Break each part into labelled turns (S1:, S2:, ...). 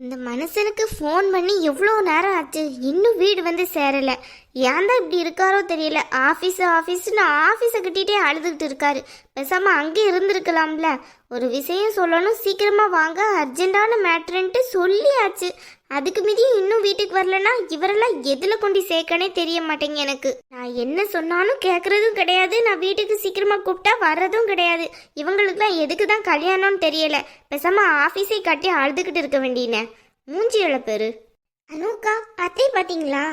S1: இந்த மனுஷனுக்கு ஃபோன் பண்ணி எவ்வளோ நேரம் ஆச்சு? இன்னும் வீடு வந்து சேரல. ஏன் தான் இப்படி இருக்காரோ தெரியல. ஆஃபீஸு ஆஃபீஸ்னு ஆஃபீஸை கட்டிகிட்டே அழுதுகிட்டு இருக்காரு. பேசாமல் அங்கே இருந்திருக்கலாம்ல. ஒரு விஷயம் சொல்லணும் சீக்கிரமாக வாங்க. அர்ஜெண்டான மேட்ருன்ட்டு சொல்லியாச்சு. அதுக்கு மீதி இன்னும் வீட்டுக்கு வரலன்னா இவரெல்லாம் எதுல கொண்டு சேர்க்கனே தெரிய மாட்டேங்க எனக்கு. நான் என்ன சொன்னாலும் கேட்கறதும் கிடையாது நான் வீட்டுக்கு சீக்கிரமா கூப்பிட்டா வர்றதும் கிடையாது. இவங்களுக்குலாம் எதுக்கு தான் கல்யாணம்னு தெரியல. பேசாம ஆஃபீஸை கட்டி அழுதுகிட்டு இருக்க வேண்டியனே. மூஞ்சி பேரு? அனுக்கா அத்தை பாத்தீங்களா?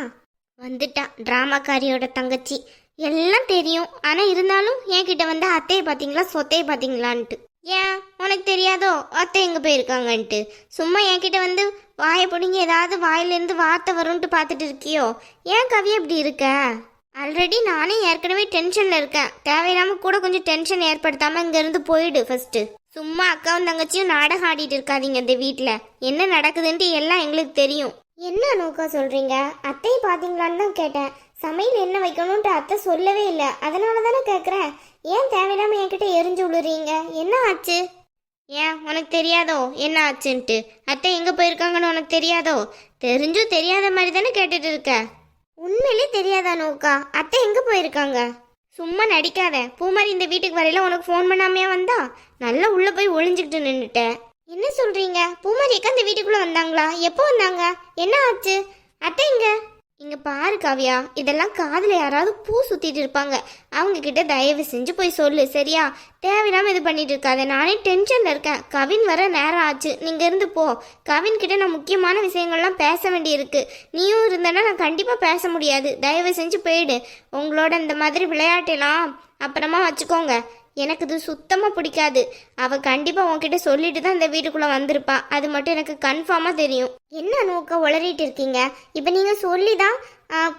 S1: வந்துட்டா டிராமாக்காரியோட தங்கச்சி. எல்லாம் தெரியும். ஆனா இருந்தாலும் என்கிட்ட வந்து அத்தையை பாத்தீங்களா சொத்தையை பாத்தீங்களான்ட்டு. ஏன்? உனக்கு தெரியாதோ? அத்தை எங்கே போயிருக்காங்கன்ட்டு. சும்மா என்கிட்ட வந்து வாயை பிடிங்கி ஏதாவது வாயிலேருந்து வார்த்தை வரும்ன்ட்டு பார்த்துட்டு இருக்கியோ? ஏன் கவி இப்படி இருக்க? ஆல்ரெடி நானே ஏற்கனவே டென்ஷனில் இருக்கேன். தேவையில்லாமல் கூட கொஞ்சம் டென்ஷன் ஏற்படுத்தாமல் இங்கேருந்து போயிடு ஃபஸ்ட்டு சும்மா அக்காவும் தங்கச்சியும் நாடகம் ஆடிட்டு இருக்காதீங்க இந்த வீட்டில் என்ன நடக்குதுன்ட்டு எல்லாம் எங்களுக்கு தெரியும். என்ன நோக்கா சொல்கிறீங்க அத்தையை பார்த்தீங்களான்னு தான் கேட்டேன். சமையல் என்ன வைக்கணும்ட்டு அத்தை சொல்லவே இல்லை. அதனால தானே கேட்குறேன் ஏன் தேவையில்லாம என்கிட்ட எரிஞ்சு விழுறீங்க என்ன ஆச்சு? ஏன் உனக்கு தெரியாதோ? என்ன ஆச்சுன்ட்டு? அத்தை எங்க போயிருக்காங்கன்னு உனக்கு தெரியாதோ? தெரிஞ்சும் தெரியாத மாதிரி தானே கேட்டுட்டு இருக்க. உண்மையிலே தெரியாதா நோக்கா அத்தை எங்க போயிருக்காங்க? சும்மா நடிக்காத. பூமாரி இந்த வீட்டுக்கு வரையில உனக்கு ஃபோன் பண்ணாமையா வந்தா? நல்லா உள்ள போய் ஒளிஞ்சுக்கிட்டு நின்னுட்ட என்ன சொல்றீங்க? பூமாரி அக்கா இந்த வீட்டுக்குள்ள வந்தாங்களா? எப்போ வந்தாங்க? என்ன ஆச்சு? அத்தை எங்க? இங்க பாரு காவியா இதெல்லாம் காதில் யாராவது பூ சுத்திட்டு இருப்பாங்க. அவங்க கிட்ட தயவு செஞ்சு போய் சொல்லு சரியா? தேவையில்லாம இது பண்ணிட்டு இருக்காத. நானே டென்ஷன்ல இருக்கேன். கவின் வர நேரம் ஆச்சு. நீங்க இருந்து போ. கவின் கிட்ட நான் முக்கியமான விஷயங்கள்லாம் பேச வேண்டியிருக்கு. நீயும் இருந்தனா நான் கண்டிப்பா பேச முடியாது. தயவு செஞ்சு போயிடு. உங்களோட இந்த மாதிரி விளையாட்டெல்லாம் அப்புறமா வச்சுக்கோங்க. எனக்கு இது சுத்தமாக பிடிக்காது. அவள் கண்டிப்பாக உன்கிட்ட சொல்லிட்டு தான் இந்த வீட்டுக்குள்ளே வந்திருப்பா. அது மட்டும் எனக்கு கன்ஃபார்மாக தெரியும். என்ன நோக்க உளறிட்டு இருக்கீங்க? இப்போ நீங்கள் சொல்லி தான்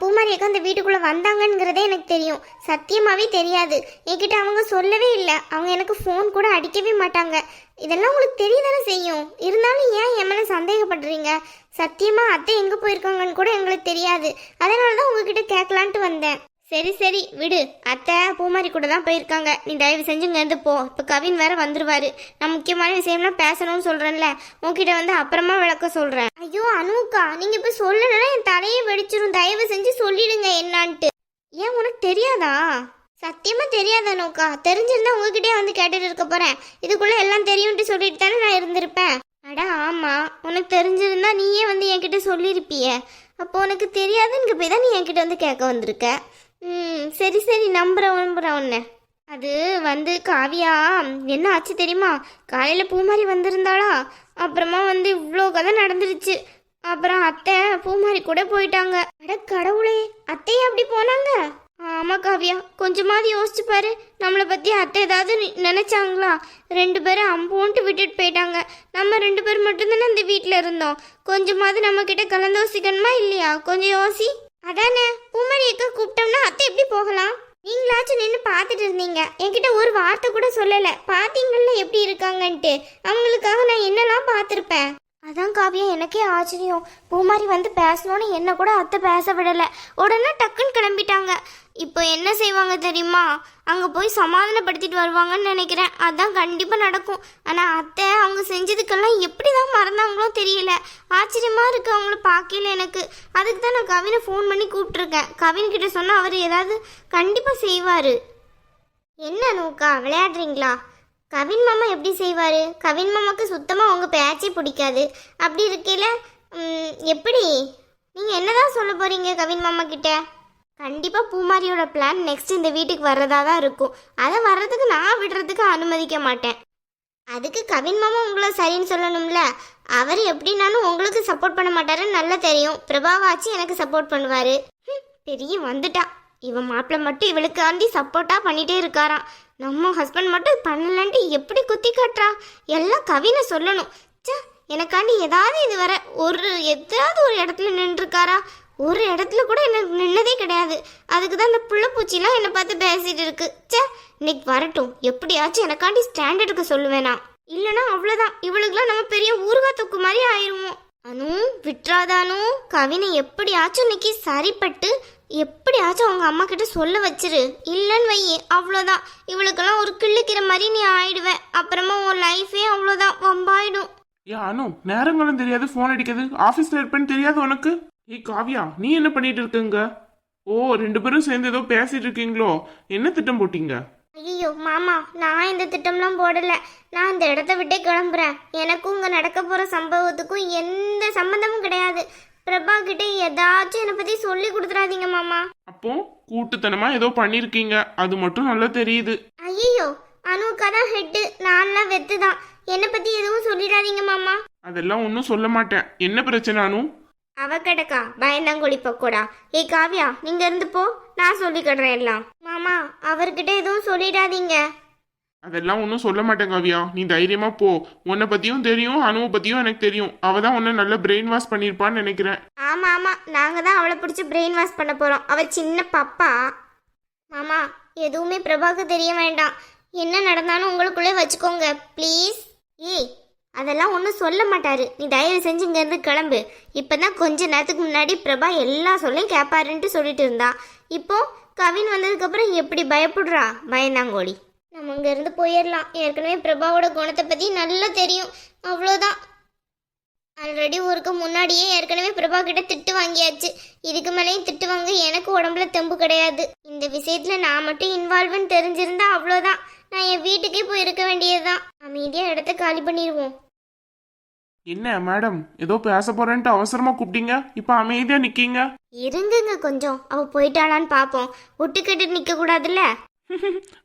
S1: பூமாரி அக்கா இந்த வீட்டுக்குள்ளே வந்தாங்கங்கிறதே எனக்கு தெரியும். சத்தியமாகவே தெரியாது. என்கிட்ட அவங்க சொல்லவே இல்லை. அவங்க எனக்கு ஃபோன் கூட அடிக்கவே மாட்டாங்க. இதெல்லாம் உங்களுக்கு தெரியதானே செய்யும்? இருந்தாலும் ஏன் என் மேலே சந்தேகப்படுறீங்க? சத்தியமாக அத்தை எங்கே போயிருக்காங்கன்னு கூட எங்களுக்கு தெரியாது. அதனால தான் உங்ககிட்ட கேட்கலான்ட்டு வந்தேன். சரி சரி விடு. அத்தை பூமாரி கூட தான் போயிருக்காங்க. நீ தயவு செஞ்சு இங்கேருந்து போ. இப்போ கவின் வேற வந்துருவாரு. நான் முக்கியமான விஷயம்லாம் பேசணும்னு சொல்கிறேன்ல உன்கிட்ட வந்து அப்புறமா விளக்க சொல்கிறேன் ஐயோ அனுக்கா நீங்கள் இப்போ சொல்லலைன்னா என் தலையே வெடிச்சிரும். தயவு செஞ்சு சொல்லிடுங்க என்னான்ட்டு. ஏன் உனக்கு தெரியாதா? சத்தியமா தெரியாதா அனுக்கா தெரிஞ்சிருந்தா உங்ககிட்டயே வந்து கேட்டுட்டு இருக்க போறேன். இதுக்குள்ள எல்லாம் தெரியும்ட்டு சொல்லிட்டு தானே நான் இருந்திருப்பேன். அட ஆமா. உனக்கு தெரிஞ்சிருந்தா நீயே வந்து என்கிட்ட சொல்லியிருப்பியே. அப்போ உனக்கு தெரியாதுன்னு போய் தான் நீ என்கிட்ட வந்து கேட்க வந்திருக்க? ம் சரி சரி நம்புறேன் நம்புறேன் உன்னை. அது வந்து காவியா என்ன ஆச்சு தெரியுமா? காலையில் பூமாரி வந்திருந்தாளா? அப்புறமா வந்து இவ்வளோ கதை நடந்துருச்சு. அப்புறம் அத்தை பூமாரி கூட போயிட்டாங்க. அட கடவுளே அத்தையே அப்படி போனாங்க? ஆமா காவியா கொஞ்சமாவது யோசிச்சு பாரு. நம்மளை பத்தி அத்தை ஏதாவது நினைச்சாங்களா? ரெண்டு பேரும் அம்போன்ட்டு விட்டுட்டு போயிட்டாங்க. நம்ம ரெண்டு பேர் மட்டும்தானே இந்த வீட்டில் இருந்தோம். கொஞ்சமாவது நம்ம கிட்ட கலந்தோசிக்கணுமா இல்லையா? கொஞ்சம் யோசி. அதானே? பூமாரி கூப்பிட்டோம்னா அத்தை எப்படி போகலாம்? நீங்களாச்சும் நின்று பார்த்துட்டு இருந்தீங்க. என்கிட்ட ஒரு வார்த்தை கூட சொல்லலை. பார்த்தீங்கள்ல எப்படி இருக்காங்கன்ட்டு. அவங்களுக்காக நான் என்னெல்லாம் பார்த்துருப்பேன்? அதான் காவியா எனக்கே ஆச்சரியம். பூமாரி வந்து பேசணும்னு என்ன கூட அத்தை பேச விடலை. உடனே டக்குன்னு கிளம்பிட்டாங்க. இப்போ என்ன செய்வாங்க தெரியுமா? அங்கே போய் சமாதானப்படுத்திட்டு வருவாங்கன்னு நினைக்கிறேன். அதான் கண்டிப்பாக நடக்கும். ஆனால் அத்தை அவங்க செஞ்சதுக்கெல்லாம் எப்படி தான் மறந்தாங்களோ தெரியல. ஆச்சரியமாக இருக்கு அவங்கள பார்க்கல எனக்கு. அதுக்கு தான் நான் கவினை ஃபோன் பண்ணி கூப்பிட்ருக்கேன் கவின் கிட்ட சொன்னால் அவர் ஏதாவது கண்டிப்பாக செய்வார். என்ன நோக்கா விளையாடுறீங்களா? கவின் மாமா எப்படி செய்வார்? கவின் மாமாக்கு சுத்தமாக உங்கள் பேச்சே பிடிக்காது. அப்படி இருக்கையில் எப்படி? நீங்கள் என்னதான் சொல்ல போகிறீங்க கவின் மாமா கிட்ட? கண்டிப்பாக பூமாரியோட பிளான் நெக்ஸ்ட் இந்த வீட்டுக்கு வர்றதா தான் இருக்கும். அதை வர்றதுக்கு நான் விடுறதுக்கு அனுமதிக்க மாட்டேன். அதுக்கு கவின் மாமா உங்களை சரின்னு சொல்லணும்ல? அவர் எப்படின்னாலும் உங்களுக்கு சப்போர்ட் பண்ண மாட்டாருன்னு நல்லா தெரியும். பிரபாவாச்சு எனக்கு சப்போர்ட் பண்ணுவார். பெரிய வந்துட்டா. இவன் மாப்பிள்ளை மட்டும் இவளுக்காண்டி சப்போர்ட்டாக பண்ணிகிட்டே இருக்காராம். நம்ம ஹஸ்பண்ட் மட்டும் பண்ணலன்ட்டு எப்படி குத்தி காட்டுறா? எல்லாம் கவினை சொல்லணும். ச்சே எனக்காண்டி ஏதாவது இது வர ஒரு எதாவது ஒரு இடத்துல நின்றுருக்காரா? ஒரு இடத்துல கூட எனக்கு நின்னதே கிடையாது. அதுக்கு தான் இந்த புள்ள பூச்சிலாம் என்னை பார்த்து பேசிட்டு இருக்கு. ச்சே இன்னைக்கு வரட்டும். எப்படியாச்சும் எனக்காண்டி ஸ்டாண்ட் எடுக்க சொல்லுவேனா? இல்லைனா அவ்வளோதான் இவளுக்குலாம் நம்ம பெரிய ஊறுகாய் தொக்கு மாதிரி ஆயிருவோம். அனு விட்றாதானு கவினை எப்படியாச்சும் இன்னைக்கு சரிப்பட்டு எப்படியாச்சும் அவங்க அம்மா கிட்ட சொல்ல வச்சிரு. இல்லைன்னு வை அவ்வளோதான் இவளுக்கெல்லாம் ஒரு கிள்ளுக்கிற மாதிரி நீ ஆயிடுவ. அப்புறமா உன் லைஃபே அவ்வளோதான் வம்பாயிடும்.
S2: ஏன் அனு நேரங்களும் தெரியாது ஃபோன் அடிக்கிறது. ஆஃபீஸில் இருப்பேன்னு தெரியாது உனக்கு? ஏய் காவியா நீ என்ன பண்ணிட்டு இருக்கங்க? ஓ ரெண்டு பேரும் சேர்ந்து ஏதோ பேசிட்டு இருக்கீங்களோ? என்ன திட்டம் போட்டீங்க?
S1: ஐயோ மாமா நான் இந்த திட்டம்லாம் போடல. நான் இந்த இடத்த விட்டே கிளம்புறேன். எனக்கும் இங்க நடக்க போற சம்பவத்துக்கும் எந்த சம்மந்தமும் கிடையாது. பிரபா கிட்ட ஏதாச்சும் என்னை பத்தி சொல்லி கொடுத்துறாதீங்க மாமா.
S2: அப்போ கூட்டுத்தனமா ஏதோ பண்ணிருக்கீங்க. அது மட்டும் நல்லா தெரியுது.
S1: ஐயோ அனுக்கா தான் ஹெட்டு நான்லாம் வெத்து தான் என்னை பத்தி எதுவும் சொல்லிடாதீங்க மாமா.
S2: அதெல்லாம் ஒன்றும் சொல்ல மாட்டேன். என்ன பிரச்சனை அனு?
S1: அவ கிடக்கா. பயந்தாங்கொழி பக்கோடா ஏய் காவியா நீங்க இருந்து போ. நான் சொல்லிக்கிடுறேன் எல்லாம். மாமா அவர்கிட்ட எதுவும் சொல்லிடாதீங்க.
S2: அதெல்லாம் ஒன்றும் சொல்ல மாட்டேன் காவியா. நீ தைரியமா போ. உன்னை பத்தியும் தெரியும் அனுவை பத்தியும் எனக்கு தெரியும். அவ தான் உன்னை நல்லா பிரெயின் வாஷ் பண்ணியிருப்பான்னு நினைக்கிறேன்.
S1: ஆமா ஆமா. நாங்க தான் அவளை பிடிச்சி பிரெயின் வாஷ் பண்ண போறோம். அவ சின்ன பாப்பா. மாமா எதுவுமே பிரபாக்கு தெரிய வேண்டாம். என்ன நடந்தாலும் உங்களுக்குள்ளே வச்சுக்கோங்க. ப்ளீஸ் ஏய் அதெல்லாம் ஒன்றும் சொல்ல மாட்டாரு. நீ தயவு செஞ்சு இங்கேருந்து கிளம்பு. இப்போ தான் கொஞ்ச நேரத்துக்கு முன்னாடி பிரபா எல்லா சொல்லையும் கேட்பாருன்ட்டு சொல்லிட்டு இருந்தா. இப்போ கவின் வந்ததுக்கப்புறம் எப்படி பயப்படுறா? பயந்தாங்கோடி நம்ம இங்கேருந்து போயிடலாம் ஏற்கனவே பிரபாவோட குணத்தை பற்றி நல்லா தெரியும். அவ்வளோதான். ஆல்ரெடி ஊருக்கு முன்னாடியே ஏற்கனவே பிரபா கிட்ட திட்டு வாங்கியாச்சு. இதுக்கு மேலேயும் திட்டு வாங்க எனக்கு உடம்புல தெம்பு கிடையாது. இந்த விஷயத்துல நான் மட்டும் இன்வால்வ்னு தெரிஞ்சிருந்தா அவ்வளோதான். நான் என் வீட்டுக்கே போய் இருக்க வேண்டியதுதான். அமைதியா இடத்த காலி பண்ணிடுவோம்
S2: என்ன மேடம் ஏதோ பேச போறேன்ட்டு அவசரமா கூப்பிட்டீங்க? இப்ப அமைதியா நிக்கீங்க?
S1: இருங்குங்க கொஞ்சம். அவ போயிட்டாளான்னு பாப்போம். ஒட்டு கேட்டு நிக்க கூடாதுல்ல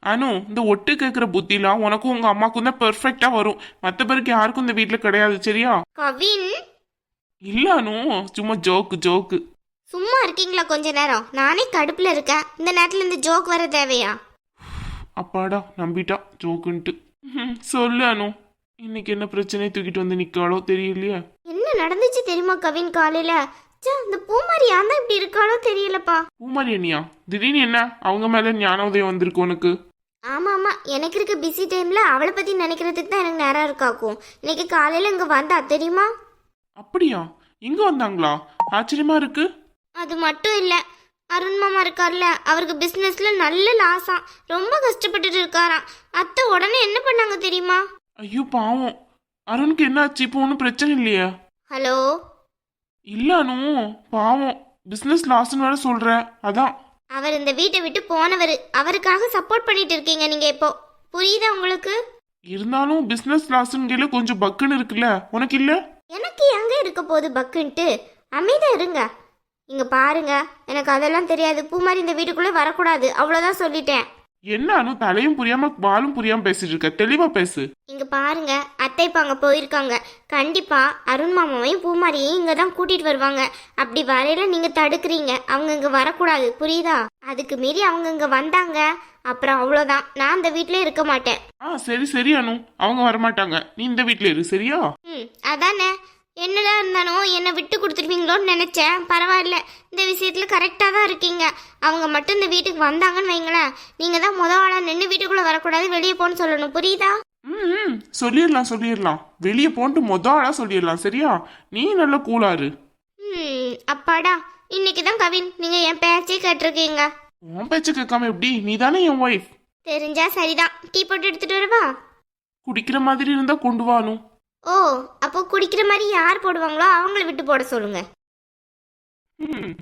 S2: அனு இந்த ஒட்டு கேட்குற புத்திலாம் உனக்கும் உங்க அம்மாக்கும் தான் பெர்ஃபெக்டா வரும். மற்ற பேருக்கு யாருக்கும் இந்த வீட்ல கிடையாது சரியா?
S1: கவின்?
S2: இல்ல அனு. சும்மா ஜோக்கு ஜோக்கு
S1: சும்மா இருக்கீங்களா கொஞ்ச நேரம்? நானே கடுப்புல இருக்கேன். இந்த நேரத்துல இந்த ஜோக் வர தேவையா?
S2: அப்பாடா நம்பிட்டா. ஜோக்குன்ட்டு. சொல்லு அனு. இன்னைக்கு என்ன பிரச்சனையை தூக்கிட்டு வந்து நிக்காளோ தெரியலையே.
S1: என்ன நடந்துச்சு தெரியுமா கவின் காலையில? ச்சே, இந்த பூமாரி ஏன் இப்படி இருக்காளோ தெரியலப்பா.
S2: பூமாரி அண்ணியா திடீர்னு என்ன? அவங்க மேல ஞான உதயம் வந்திருக்கு உனக்கு?
S1: ஆமா ஆமா. எனக்கு இருக்க பிஸி டைம்ல அவளை பத்தி நினைக்கிறதுக்கு தான் எனக்கு நேரம் இருக்காக்கும். இன்னைக்கு காலையில இங்க வந்தா தெரியுமா?
S2: அப்படியா? இங்க வந்தாங்களா? ஆச்சரியமா இருக்கு.
S1: அது மட்டும் இல்ல. அருண் மாமா இருக்கார்ல அவருக்கு பிசினஸ்ல நல்ல லாஸாம் ரொம்ப கஷ்டப்பட்டுட்டு இருக்காராம். அத்தை உடனே என்ன பண்ணாங்க தெரியுமா?
S2: ஐயோ பாவம். அருணுக்கு என்ன ஆச்சு இப்போ ஒன்றும் பிரச்சனை இல்லையா.
S1: ஹலோ?
S2: இல்ல அனு பாவம் பிசினஸ் லாஸ்ன்னு வேற சொல்ற அதான்.
S1: அவர் இந்த வீட்டை விட்டு போனவர் அவருக்காக சப்போர்ட் பண்ணிட்டு இருக்கீங்க நீங்க இப்போ. புரியுதா உங்களுக்கு?
S2: இருந்தாலும் பிசினஸ் லாஸ்ன்னு கொஞ்சம் பக்குன்னு இருக்குல்ல. உனக்கு இல்ல?
S1: எனக்கு எங்க இருக்க போகுது பக்குன்ட்டு? அமைதியா இருங்க. இங்க பாருங்க. எனக்கு அதெல்லாம் தெரியாது. பூமாரி இந்த வீட்டுக்குள்ளே வரக்கூடாது. அவ்வளோதான் சொல்லிட்டேன்.
S2: என்ன அனு தலையும் புரியாம பாலும் புரியாம பேசிட்டு இருக்க. தெளிவா பேசு.
S1: இங்க பாருங்க அத்தை இப்ப அங்க போயிருக்காங்க. கண்டிப்பா அருண் மாமாவையும் பூமாரியையும் இங்க தான் கூட்டிட்டு வருவாங்க. அப்படி வரையில நீங்க தடுக்கிறீங்க. அவங்க இங்க வரக்கூடாது புரியுதா? அதுக்கு மீறி அவங்க இங்க வந்தாங்க. அப்புறம் அவ்வளோதான் நான் அந்த வீட்லயே இருக்க மாட்டேன்.
S2: ஆ சரி சரி அனு. அவங்க வரமாட்டாங்க. நீ இந்த வீட்ல இரு சரியா?
S1: ம் அதானே. என்னடா இருந்தாலும் என்னை விட்டு கொடுத்துருவீங்களோன்னு நினச்சேன். பரவாயில்ல. இந்த விஷயத்தில் கரெக்டாக தான் இருக்கீங்க. அவங்க மட்டும் இந்த வீட்டுக்கு வந்தாங்கன்னு வைங்களேன் நீங்கள் தான் முத ஆளாக நின்று வீட்டுக்குள்ளே வரக்கூடாது வெளியே போன்னு சொல்லணும். புரியுதா?
S2: ம் சொல்லிடலாம் சொல்லிடலாம். வெளியே போன்ட்டு மொத ஆளா சொல்லிடலாம் சரியா? நீ நல்ல கூலாரு
S1: ம் அப்பாடா. இன்னைக்கு தான் கவின் நீங்கள் என் பேச்சே கேட்டிருக்கீங்க.
S2: உன் பேச்சு கேட்காம எப்படி? நீ தானே என் ஒய்ஃப்
S1: தெரிஞ்சா சரிதான். டீ போட்டு எடுத்துட்டு வரவா?
S2: குடிக்கிற மாதிரி இருந்தா கொண்டு வா அனு
S1: ஓ அப்போ குடிக்கிற மாதிரி யார் போடுவாங்களோ அவங்கள விட்டு போட சொல்லுங்க.
S2: ம்